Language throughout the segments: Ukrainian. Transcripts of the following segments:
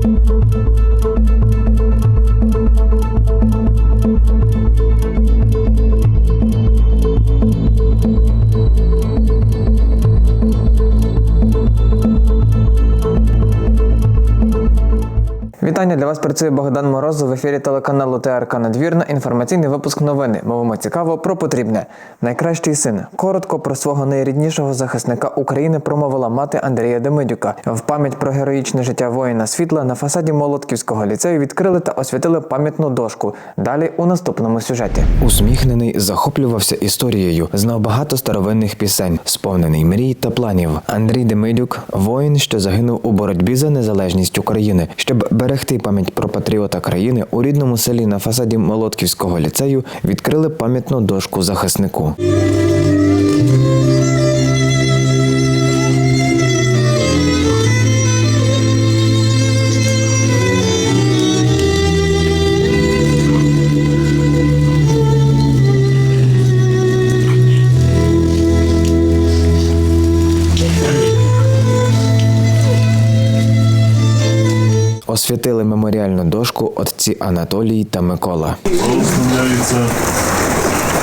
Música для вас працює Богдан Морозов в ефірі телеканалу ТРК Надвірна. Інформаційний випуск новини. Мовимо цікаво про потрібне. Найкращий син. Коротко про свого найріднішого захисника України промовила мати Андрія Демидюка. В пам'ять про героїчне життя воїна світла на фасаді Молотківського ліцею відкрили та освятили пам'ятну дошку. Далі у наступному сюжеті. Усміхнений захоплювався історією, знав багато старовинних пісень, сповнений мрій та планів. Андрій Демидюк воїн, що загинув у боротьбі за незалежність України, щоб берегти пам'ять про патріота країни у рідному селі на фасаді Молотківського ліцею відкрили пам'ятну дошку захиснику. Освятили меморіальну дошку отці Анатолій та Микола.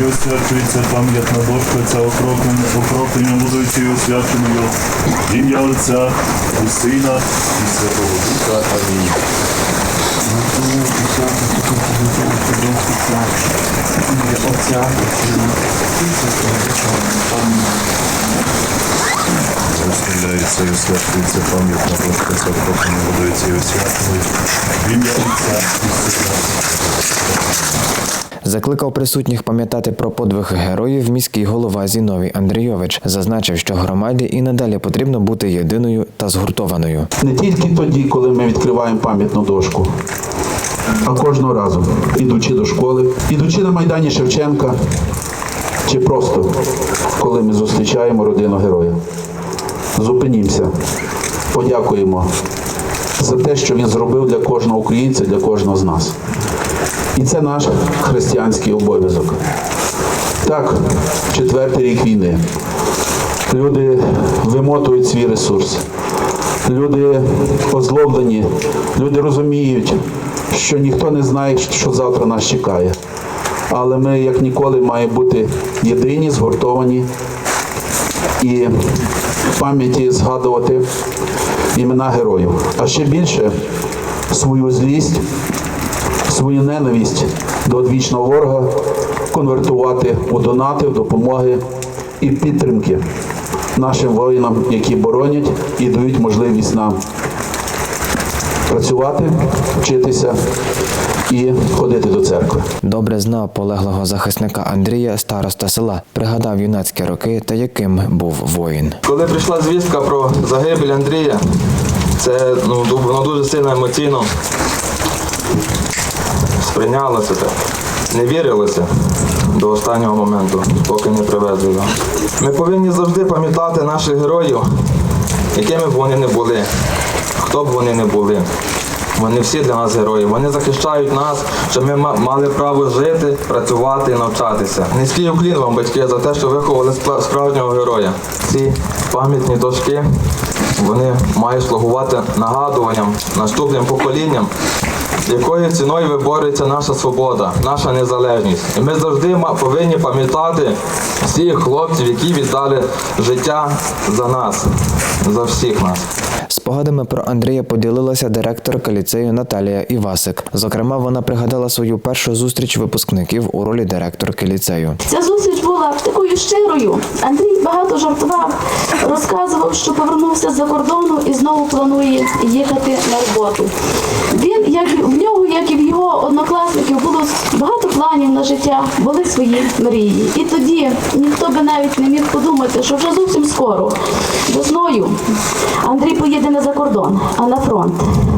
І освячується пам'ятна дошка ця окроплення, окроплення будуючи освяченою ім'я Отця і Сина і Святого Духа. Амінь. Благословляється і освячується пам'ятна дошка ця окроплення будуючи і освяченою в ім'я Отця і Сина. Закликав присутніх пам'ятати про подвиг героїв міський голова Зіновій Андрійович. Зазначив, що громаді і надалі потрібно бути єдиною та згуртованою. Не тільки тоді, коли ми відкриваємо пам'ятну дошку, а кожного разу, ідучи до школи, ідучи на Майдані Шевченка, чи просто коли ми зустрічаємо родину героя. Зупинімося, подякуємо за те, що він зробив для кожного українця, для кожного з нас. І це наш християнський обов'язок. Так, четвертий рік війни. Люди вимотують свій ресурс. Люди озлоблені, люди розуміють, що ніхто не знає, що завтра нас чекає. Але ми, як ніколи, маємо бути єдині, згуртовані і в пам'яті згадувати імена героїв. А ще більше свою злість, свою ненависть до одвічного ворога конвертувати у донати, допомоги і підтримки нашим воїнам, які боронять і дають можливість нам працювати, вчитися і ходити до церкви. Добре знав полеглого захисника Андрія, староста села, пригадав юнацькі роки та яким був воїн. Коли прийшла звістка про загибель Андрія, це ну, воно дуже сильно емоційно сприйнялося так. Не вірилося до останнього моменту, поки не привезли його. Ми повинні завжди пам'ятати наших героїв, якими б вони не були, хто б вони не були. Вони всі для нас герої. Вони захищають нас, щоб ми мали право жити, працювати і навчатися. Низький уклін вам, батьки, за те, що виховали справжнього героя. Ці пам'ятні дошки вони мають слугувати нагадуванням наступним поколінням, якою ціною виборюється наша свобода, наша незалежність. І ми завжди повинні пам'ятати всіх хлопців, які віддали життя за нас, за всіх нас. Спогадами про Андрія поділилася директорка ліцею Наталія Івасик. Зокрема, вона пригадала свою першу зустріч випускників у ролі директорки ліцею. Ця зустріч була такою щирою. Андрій багато жартував, розказував, що повернувся з-за кордону і знову планує їхати на роботу. Він, як в нього, як і в його однокласників, було багато планів на життя, були свої мрії. І тоді ніхто би навіть не міг подумати, що вже зовсім скоро, весною, Андрій поїде не за кордон, а на фронт.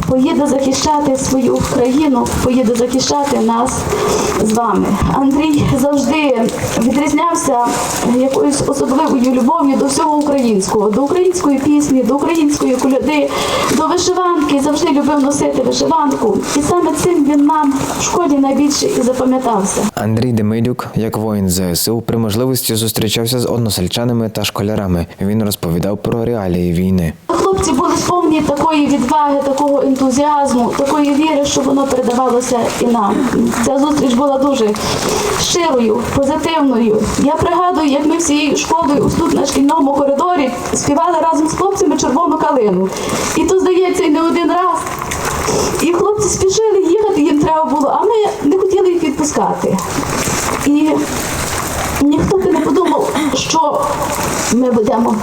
Поїде захищати свою країну, поїде захищати нас з вами. Андрій завжди відрізнявся якоюсь особливою любов'ю до всього українського, до української пісні, до української коляди, до вишиванки. Завжди любив носити вишиванку. І саме цим він нам в школі найбільше і запам'ятався. Андрій Демидюк, як воїн ЗСУ, при можливості зустрічався з односельчанами та школярами. Він розповідав про реалії війни. Хлопці були сповнені такої відваги, такого ентузіазму, такої віри, що воно передавалося і нам. Ця зустріч була дуже щирою, позитивною. Я пригадую, як ми всією школою тут на шкільному коридорі співали разом з хлопцями червону калину. І то, здається, не один раз. І хлопці спішили їхати, їм треба було, а ми не хотіли їх відпускати. І ніхто б не подумав, що ми будемо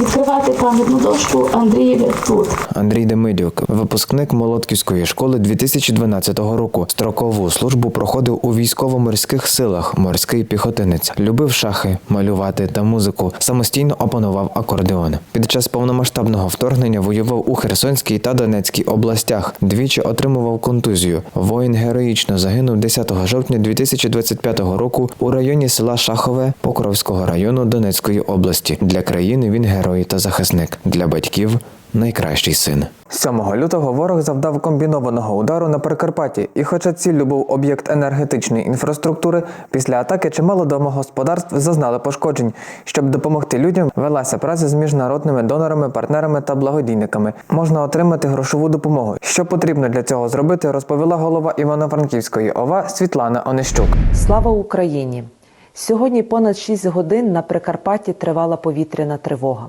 відкривати пам'ятну дошку Андрієві тут. Андрій Демидюк, випускник Молотківської школи 2012 року. Строкову службу проходив у військово-морських силах, морський піхотинець. Любив шахи, малювати та музику. Самостійно опанував акордеон. Під час повномасштабного вторгнення воював у Херсонській та Донецькій областях. Двічі отримував контузію. Воїн героїчно загинув 10 жовтня 2025 року у районі села Шахове Покровського району Донецької області. Для країни він герой та захисник. Для батьків найкращий син. 7 лютого ворог завдав комбінованого удару на Прикарпатті, і хоча ціллю був об'єкт енергетичної інфраструктури, після атаки чимало домогосподарств зазнали пошкоджень. Щоб допомогти людям, велася праця з міжнародними донорами, партнерами та благодійниками. Можна отримати грошову допомогу. Що потрібно для цього зробити, розповіла голова Івано-Франківської ОВА Світлана Онищук. Слава Україні! Сьогодні понад 6 годин на Прикарпатті тривала повітряна тривога.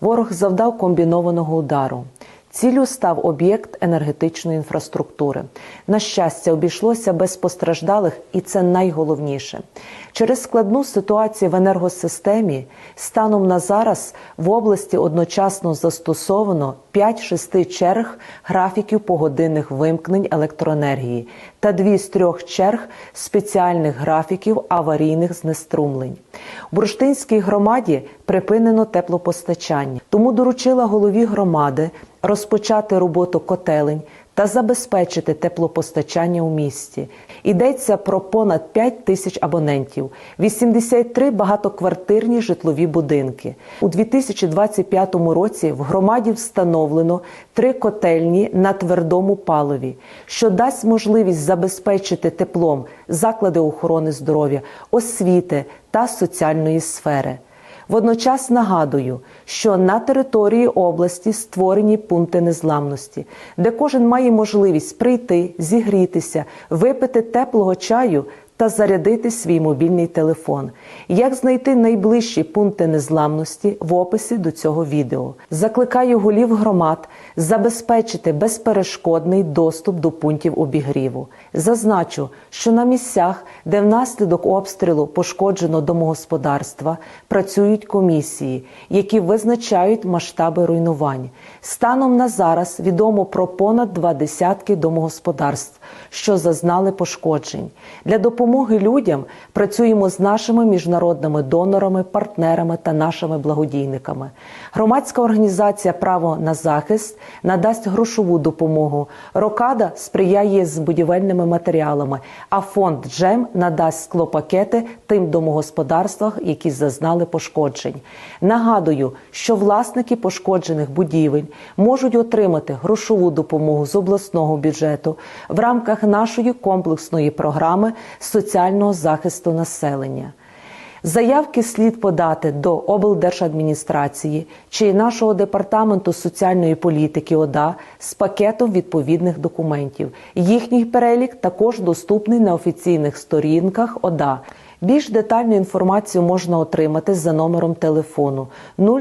Ворог завдав комбінованого удару. Ціллю став об'єкт енергетичної інфраструктури. На щастя, обійшлося без постраждалих, і це найголовніше. Через складну ситуацію в енергосистемі станом на зараз в області одночасно застосовано 5-6 черг графіків погодинних вимкнень електроенергії та дві з трьох черг спеціальних графіків аварійних знеструмлень. У Бурштинській громаді припинено теплопостачання, тому доручила голові громади розпочати роботу котелень та забезпечити теплопостачання у місті. Йдеться про понад 5 тисяч абонентів, 83 багатоквартирні житлові будинки. У 2025 році в громаді встановлено три котельні на твердому паливі, що дасть можливість забезпечити теплом заклади охорони здоров'я, освіти та соціальної сфери. Водночас нагадую, що на території області створені пункти незламності, де кожен має можливість прийти, зігрітися, випити теплого чаю та зарядити свій мобільний телефон. Як знайти найближчі пункти незламності в описі до цього відео. Закликаю голів громад забезпечити безперешкодний доступ до пунктів обігріву. Зазначу, що на місцях, де внаслідок обстрілу пошкоджено домогосподарства, працюють комісії, які визначають масштаби руйнувань. Станом на зараз відомо про понад два десятки домогосподарств, що зазнали пошкоджень. Для допомоги людям працюємо з нашими міжнародними донорами, партнерами та нашими благодійниками. Громадська організація Право на захист надасть грошову допомогу. Рокада сприяє з будівельними матеріалами, а фонд Джем надасть склопакети тим домогосподарствах, які зазнали пошкоджень. Нагадую, що власники пошкоджених будівель можуть отримати грошову допомогу з обласного бюджету в рамках нашої комплексної програми соціального захисту населення. Заявки слід подати до облдержадміністрації чи нашого департаменту соціальної політики ОДА з пакетом відповідних документів. Їхній перелік також доступний на офіційних сторінках ОДА. Більш детальну інформацію можна отримати за номером телефону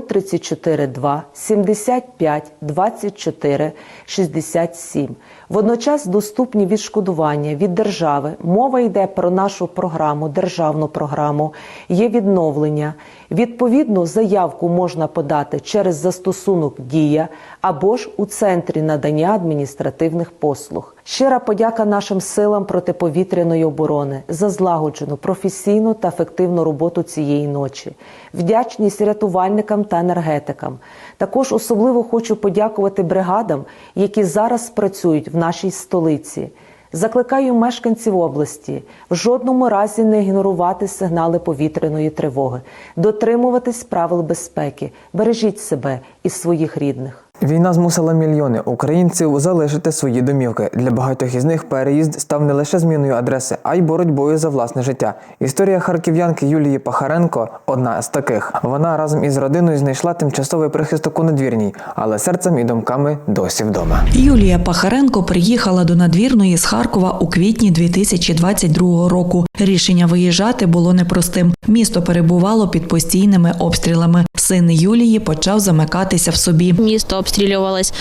034 2 75 24 67. Водночас доступні відшкодування від держави. Мова йде про нашу програму, державну програму, є відновлення. Відповідну заявку можна подати через застосунок Дія або ж у центрі надання адміністративних послуг. Щира подяка нашим силам протиповітряної оборони за злагоджену, професійну та ефективну роботу цієї ночі. Вдячність рятувальникам та енергетикам. Також особливо хочу подякувати бригадам, які зараз працюють в нашій столиці. Закликаю мешканців області в жодному разі не ігнорувати сигнали повітряної тривоги, дотримуватись правил безпеки, бережіть себе і своїх рідних. Війна змусила мільйони українців залишити свої домівки. Для багатьох із них переїзд став не лише зміною адреси, а й боротьбою за власне життя. Історія харків'янки Юлії Пахаренко одна з таких. Вона разом із родиною знайшла тимчасовий прихисток у надвірній, але серцем і думками досі вдома. Юлія Пахаренко приїхала до надвірної з Харкова у квітні 2022 року. Рішення виїжджати було непростим. Місто перебувало під постійними обстрілами. Син Юлії почав замикатися в собі. Місто обстрілювалось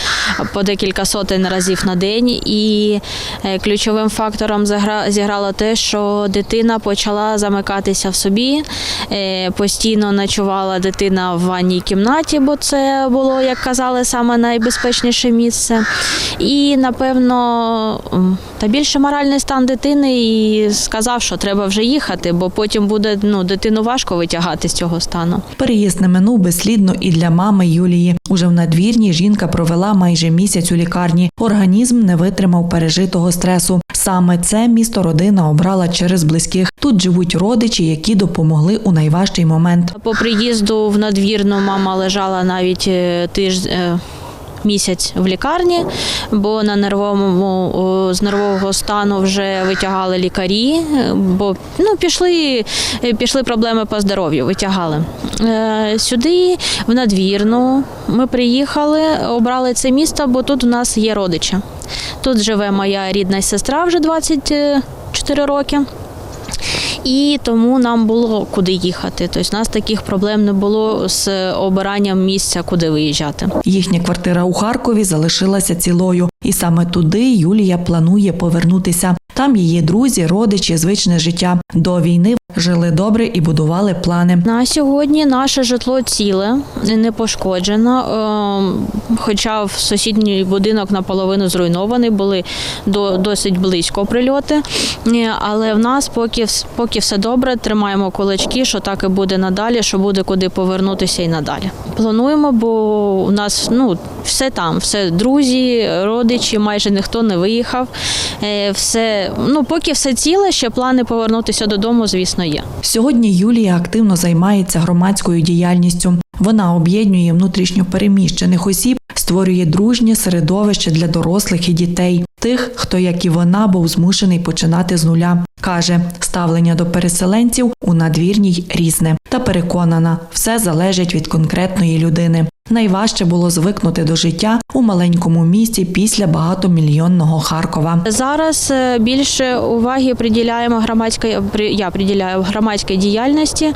по декілька сотень разів на день, і е, ключовим фактором зіграло те, що дитина почала замикатися в собі. Е, Постійно ночувала дитина в ванній кімнаті, бо це було, як казали, саме найбезпечніше місце. І напевно, та більше моральний стан дитини і сказав, що треба вже їхати, бо потім буде ну, дитину важко витягати з цього стану. Переїзд не минув безслідно і для мами Юлії. Уже в надвірні жінка провела майже місяць у лікарні. Організм не витримав пережитого стресу. Саме це місто родина обрала через близьких. Тут живуть родичі, які допомогли у найважчий момент. По приїзду в надвірну мама лежала навіть е, тиждень. Місяць в лікарні, бо на нервовому з нервового стану вже витягали лікарі, е, бо ну пішли, е, пішли проблеми по здоров'ю, витягали. Е, Сюди, в надвірну, ми приїхали, обрали це місто, бо тут у нас є родичі. Тут живе моя рідна сестра вже 24 роки. І тому нам було куди їхати. Тобто, нас таких проблем не було з обиранням місця, куди виїжджати. Їхня квартира у Харкові залишилася цілою, і саме туди Юлія планує повернутися. Там її друзі, родичі, звичне життя. До війни жили добре і будували плани. На сьогодні наше житло ціле, не пошкоджено. Ем, Хоча в сусідній будинок наполовину зруйнований, були до, досить близько прильоти. Е, Але в нас поки, поки все добре, тримаємо кулачки, що так і буде надалі, що буде куди повернутися і надалі. Плануємо, бо у нас ну, все там, все друзі, родичі, майже ніхто не виїхав. Е, Все, ну, поки все ціле, ще плани повернутися додому, звісно, є. Сьогодні Юлія активно займається громадською діяльністю. Вона об'єднує внутрішньо переміщених осіб, створює дружнє середовище для дорослих і дітей, тих, хто, як і вона, був змушений починати з нуля. Каже, ставлення до переселенців у надвірній різне та переконана, все залежить від конкретної людини. Найважче було звикнути до життя у маленькому місті після багатомільйонного Харкова. Зараз е, більше уваги приділяємо громадській, при- я приділяю громадській діяльності,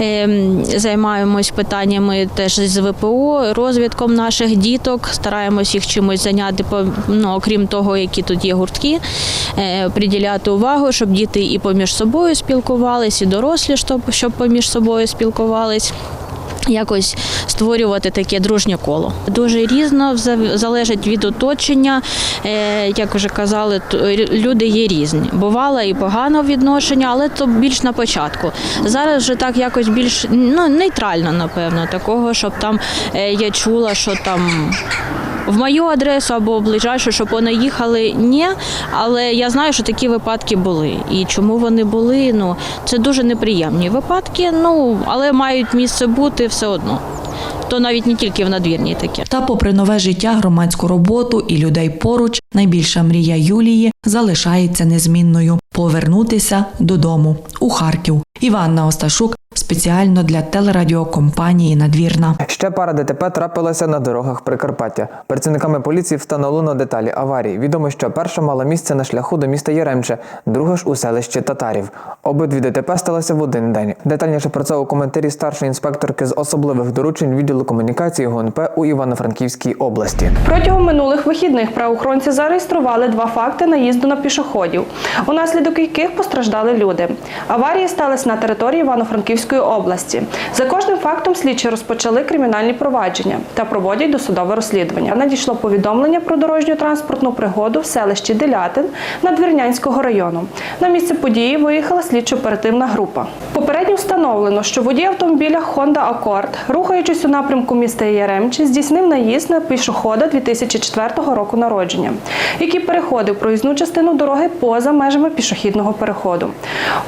ем, займаємось питаннями теж з ВПО, розвідком наших діток, стараємось їх чимось зайняти, ну, окрім того, які тут є гуртки, е, приділяти увагу, щоб діти і поміж собою спілкувались, і дорослі, щоб поміж собою спілкувались. Якось створювати таке дружнє коло. Дуже різно залежить від оточення. Е, Як вже казали, люди є різні. Бувало і погано відношення, але то більш на початку. Зараз вже так якось більш ну, нейтрально, напевно, такого, щоб там е, я чула, що там. В мою адресу або ближайшу, щоб вони їхали, ні. Але я знаю, що такі випадки були. І чому вони були? Ну це дуже неприємні випадки. Ну але мають місце бути все одно. То навіть не тільки в надвірній таке. Та, попри нове життя, громадську роботу і людей поруч, найбільша мрія Юлії залишається незмінною повернутися додому у Харків. Іванна Осташук спеціально для телерадіокомпанії Надвірна. Ще пара ДТП трапилася на дорогах Прикарпаття. Працівниками поліції встановлено деталі аварії. Відомо, що перша мала місце на шляху до міста Яремче, друга ж у селищі Татарів. Обидві ДТП сталися в один день. Детальніше про це у коментарі старшої інспекторки з особливих доручень відділу комунікації ГУНП у Івано-Франківській області. Протягом минулих вихідних правоохоронці зареєстрували два факти наїзду на пішоходів, унаслідок яких постраждали люди. Аварії сталися на території Івано-Франківської області. За кожним фактом слідчі розпочали кримінальні провадження та проводять досудове розслідування. Надійшло повідомлення про дорожню транспортну пригоду в селищі Делятин Надвірнянського району. На місце події виїхала слідчо-оперативна група. Попередньо встановлено, що водій автомобіля Honda Accord, рухаючись у напрямку міста Яремчі, здійснив наїзд на пішохода 2004 року народження, який переходив проїзну частину дороги поза межами пішохідного переходу.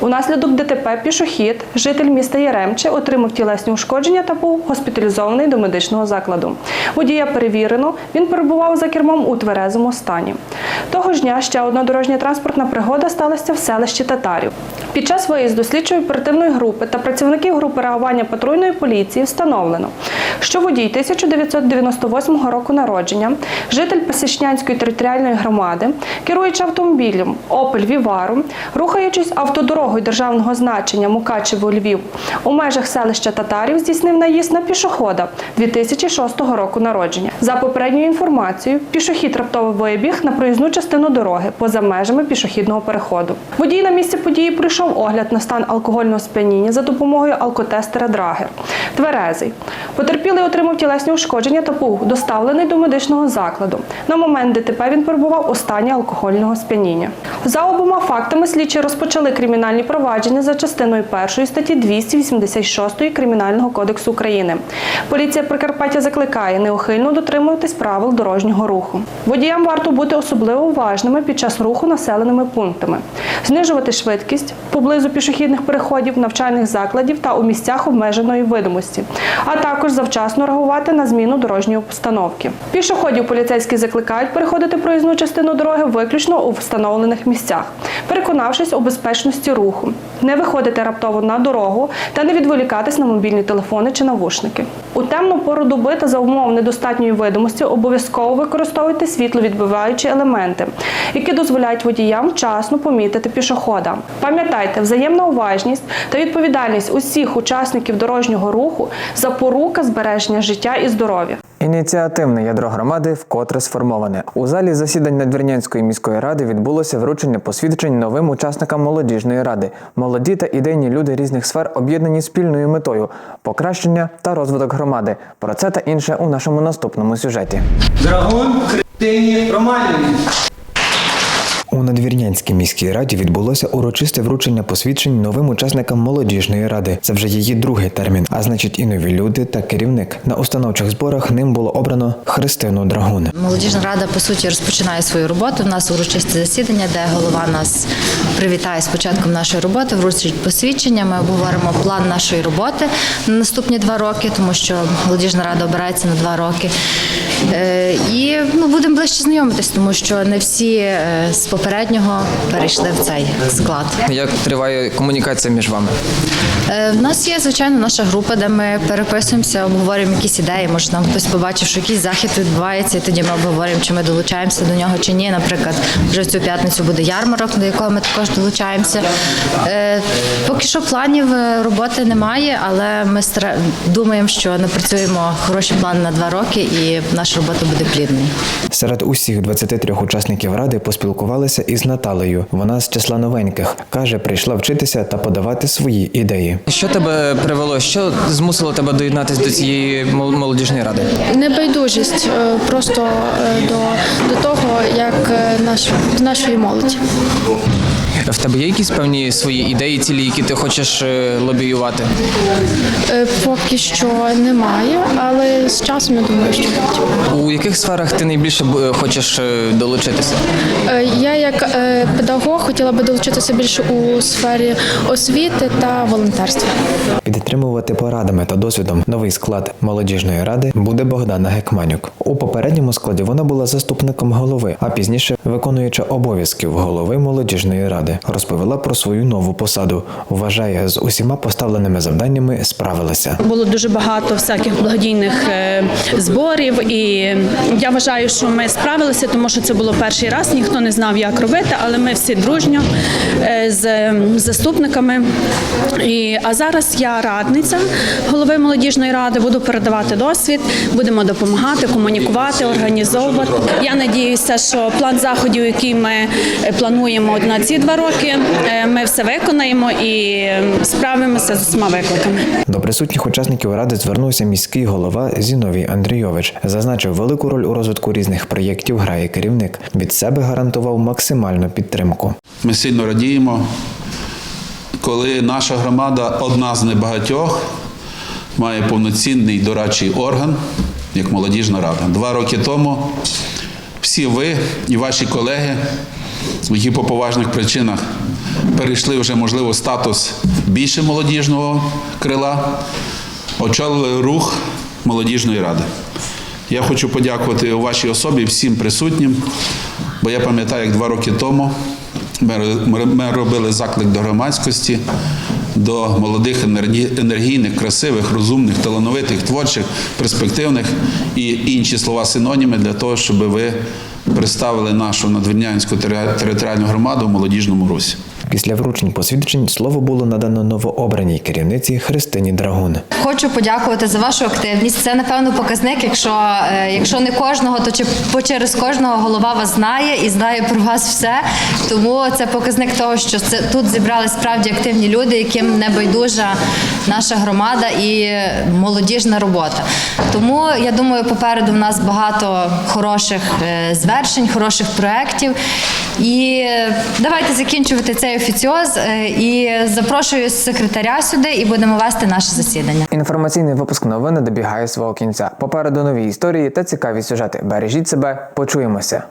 Унаслідок ДТП пішохід, житель міста Яремче отримав тілесні ушкодження та був госпіталізований до медичного закладу. Водія перевірено, він перебував за кермом у тверезому стані. Того ж дня ще одна дорожня транспортна пригода сталася в селищі Татарів. Під час виїзду слідчої оперативної групи та працівників групи реагування патрульної поліції встановлено, що водій 1998 року народження, житель Пасічнянської територіальної громади, керуючи автомобілем Opel Vivaro, рухаючись автодорогою державного значення Мукачево Львів у межах селища Татарів, здійснив наїзд на пішохода 2006 року народження. За попередньою інформацією, пішохід раптово вибіг на проїзну частину дороги поза межами пішохідного переходу. Водій на місці події пройшов огляд на стан алкогольного сп'яніння за допомогою алкотестера Драгер. Тверезий. Потерпілий отримав тілесні ушкодження та був доставлений до медичного закладу. На момент ДТП він перебував у стані алкогольного сп'яніння. За обома фактами слідчі розпочали кримінальні провадження за частиною 1 статті 286 Кримінального кодексу України. Поліція Прикарпаття закликає неухильно дотримуватись правил дорожнього руху. Водіям варто бути особливо уважними під час руху населеними пунктами, знижувати швидкість поблизу пішохідних переходів, навчальних закладів та у місцях обмеженої видимості, а також завчасно реагувати на зміну дорожньої обстановки. Пішоходів поліцейські закликають переходити проїзну частину дороги виключно у встановлених місцях, переконавшись у безпечності руху, не виходити раптово на дорогу та не відволікатись на мобільні телефони чи навушники. У темну пору доби та за умов недостатньої видимості обов'язково використовуйте світловідбиваючі елементи, які дозволяють водіям вчасно помітити пішохода. Пам'ятайте, взаємна уважність та відповідальність усіх учасників дорожнього руху запорука збереження життя і здоров'я. Ініціативне ядро громади вкотре сформоване. У залі засідань Надвірнянської міської ради відбулося вручення посвідчень новим учасникам молодіжної ради. Молоді та ідейні люди різних сфер об'єднані спільною метою покращення та розвиток громади. Про це та інше у нашому наступному сюжеті. Драгун Христині Романівні. У Надвірнянській міській раді відбулося урочисте вручення посвідчень новим учасникам молодіжної ради. Це вже її другий термін, а значить і нові люди та керівник. На установчих зборах ним було обрано Христину Драгун. Молодіжна рада по суті розпочинає свою роботу. У нас урочисте засідання, де голова нас привітає з початком нашої роботи, вручить посвідчення. Ми обговоримо план нашої роботи на наступні два роки, тому що молодіжна рада обирається на два роки. Е, І ми будемо ближче знайомитись, тому що не всі е, з попереднього перейшли в цей склад. Як триває комунікація між вами? Е, В нас є звичайно наша група, де ми переписуємося, обговорюємо якісь ідеї. Може, нам хтось побачив, що якийсь захід відбувається, і тоді ми обговорюємо, чи ми долучаємося до нього чи ні. Наприклад, вже в цю п'ятницю буде ярмарок, до якого ми також долучаємося. Поки що планів роботи немає, але ми думаємо, що напрацюємо хороший план на два роки, і наша робота буде плідною. Серед усіх 23 учасників ради поспілкувалися із Наталею. Вона з числа новеньких. Каже, прийшла вчитися та подавати свої ідеї. Що тебе привело? Що змусило тебе доєднатися до цієї мол- молодіжної ради? Небайдужість е, просто е, до, до того, як е, наш, до нашої молоді. В тебе є якісь певні свої ідеї, цілі, які ти хочеш е, лобіювати? Е, Поки що немає, але з часом я думаю, що буде. У яких сферах ти найбільше б- хочеш е, долучитися? Е, Я як е, педагог хотіла би долучитися більше у сфері освіти та волонтерства. Підтримувати порадами та досвідом новий склад молодіжної ради буде Богдана Гекманюк. У попередньому складі вона була заступником голови, а пізніше виконуюча обов'язків голови молодіжної ради. Розповіла про свою нову посаду. Вважає, з усіма поставленими завданнями справилася. Було дуже багато всяких благодійних е, зборів, і я вважаю, що ми справилися, тому що це було перший раз. Ніхто не знав, як робити, але ми всі дружньо е, з заступниками. І, а зараз я радниця голови молодіжної ради. Буду передавати досвід, будемо допомагати, комунікувати, організовувати. Я надіюся, що план заходів, який ми е, плануємо на ці два роки, е, ми все виконаємо і справимося з усіма викликами. До присутніх учасників ради звернувся міський голова Зіновій Андрійович. Зазначив, велику роль у розвитку різних проєктів грає керівник. Від себе гарантував максимальну підтримку. Ми сильно радіємо, коли наша громада одна з небагатьох має повноцінний дорадчий орган, як молодіжна рада. Два роки тому всі ви і ваші колеги, які по поважних причинах перейшли вже, можливо, статус більше молодіжного крила, очолили рух молодіжної ради. Я хочу подякувати вашій особі всім присутнім, бо я пам'ятаю, як два роки тому ми, робили заклик до громадськості, до молодих енергійних, красивих, розумних, талановитих, творчих, перспективних і інші слова синоніми для того, щоб ви представили нашу надвірнянську тери- територіальну громаду в молодіжному русі. Після вручень посвідчень слово було надано новообраній керівниці Христині Драгун. Хочу подякувати за вашу активність. Це напевно показник. Якщо, е, якщо не кожного, то чи по через кожного голова вас знає і знає про вас все. Тому це показник того, що це тут зібрали справді активні люди, яким не байдужа наша громада і молодіжна робота. Тому я думаю, попереду в нас багато хороших е, звершень, хороших проєктів. І давайте закінчувати цей офіціоз е, і запрошую секретаря сюди і будемо вести наше засідання. Інформаційний випуск новини добігає свого кінця. Попереду нові історії та цікаві сюжети. Бережіть себе, почуємося.